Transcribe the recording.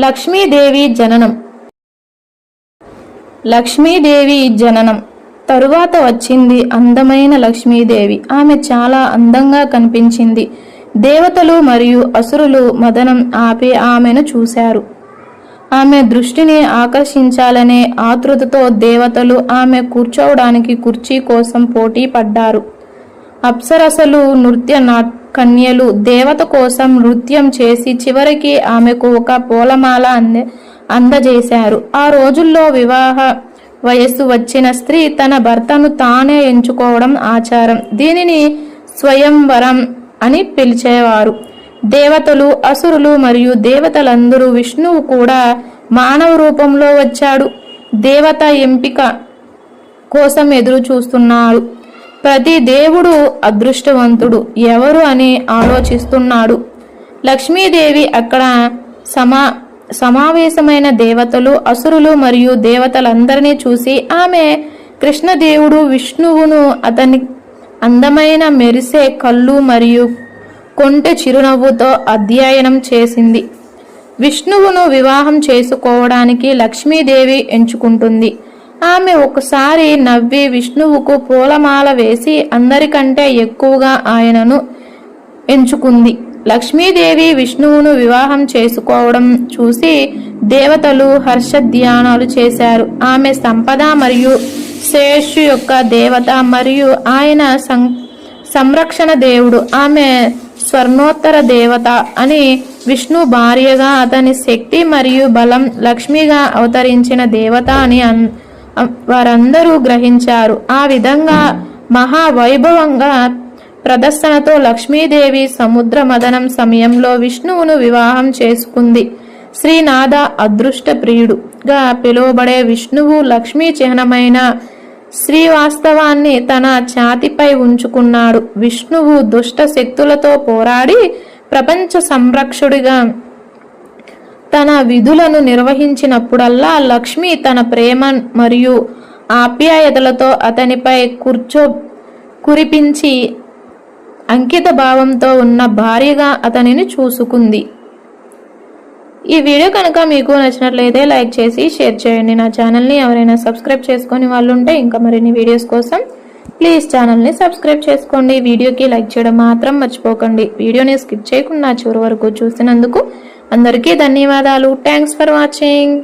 లక్ష్మీదేవి జననం. లక్ష్మీదేవి జననం. తరువాత వచ్చింది అందమైన లక్ష్మీదేవి. ఆమె చాలా అందంగా కనిపించింది. దేవతలు మరియు అసురులు మదనం ఆపి ఆమెను చూశారు. ఆమె దృష్టిని ఆకర్షించాలనే ఆతృతతో దేవతలు ఆమె కూర్చోవడానికి కుర్చీ కోసం పోటీ పడ్డారు. అప్సరసలు నృత్య నాట్ కన్యలు దేవత కోసం నృత్యం చేసి చివరికి ఆమెకు ఒక పూలమాల అంద అందజేశారు. ఆ రోజుల్లో వివాహ వయస్సు వచ్చిన స్త్రీ తన భర్తను తానే ఎంచుకోవడం ఆచారం. దీనిని స్వయంవరం అని పిలిచేవారు. దేవతలు అసురులు మరియు దేవతలందరూ విష్ణువు కూడా మానవ రూపంలో వచ్చాడు. దేవత ఎంపిక కోసం ఎదురు చూస్తున్నాడు ప్రతి దేవుడు అదృష్టవంతుడు. ఎవరు అని ఆలోచిస్తున్నాడు. లక్ష్మీదేవి అక్కడ సమా సమావేశమైన దేవతలు అసురులు మరియు దేవతలందరినీ చూసి ఆమె కృష్ణదేవుడు విష్ణువును అతని అందమైన మెరిసే కళ్ళు మరియు కొంటె చిరునవ్వుతో అధ్యయనం చేసింది. విష్ణువును వివాహం చేసుకోవడానికి లక్ష్మీదేవి ఎంచుకుంటుంది. ఆమె ఒకసారి నవ్వి విష్ణువుకు పూలమాల వేసి అందరికంటే ఎక్కువగా ఆయనను ఎంచుకుంది. లక్ష్మీదేవి విష్ణువును వివాహం చేసుకోవడం చూసి దేవతలు హర్షధ్యానాలు చేశారు. ఆమె సంపద మరియు శేషు యొక్క దేవత మరియు ఆయన సం సంరక్షణ దేవుడు. ఆమె స్వర్ణోత్తర దేవత అని విష్ణు భార్యగా అతని శక్తి మరియు బలం లక్ష్మిగా అవతరించిన దేవత అని అన్ వారందరూ గ్రహించారు. ఆ విధంగా మహావైభవంగా ప్రదర్శనతో లక్ష్మీదేవి సముద్ర మదనం సమయంలో విష్ణువును వివాహం చేసుకుంది. శ్రీనాథ అదృష్ట ప్రియుడుగా పిలువబడే విష్ణువు లక్ష్మీ చిహ్నమైన శ్రీవాస్తవాన్ని తన ఛాతిపై ఉంచుకున్నాడు. విష్ణువు దుష్ట శక్తులతో పోరాడి ప్రపంచ సంరక్షుడిగా తన విధులను నిర్వహించినప్పుడల్లా లక్ష్మి తన ప్రేమ మరియు ఆప్యాయతలతో అతనిపై కూర్చో కురిపించి అంకిత భావంతో ఉన్న భార్యగా అతనిని చూసుకుంది. ఈ వీడియో కనుక మీకు నచ్చినట్లయితే లైక్ చేసి షేర్ చేయండి. నా ఛానల్ని ఎవరైనా సబ్స్క్రైబ్ చేసుకొని వాళ్ళు ఉంటే ఇంకా మరిన్ని వీడియోస్ కోసం ప్లీజ్ ఛానల్ని సబ్స్క్రైబ్ చేసుకోండి. వీడియోకి లైక్ చేయడం మాత్రం మర్చిపోకండి. వీడియోని స్కిప్ చేయకుండా చివరి వరకు చూసినందుకు అందరికీ ధన్యవాదాలు థ్యాంక్స్ ఫర్ వాచింగ్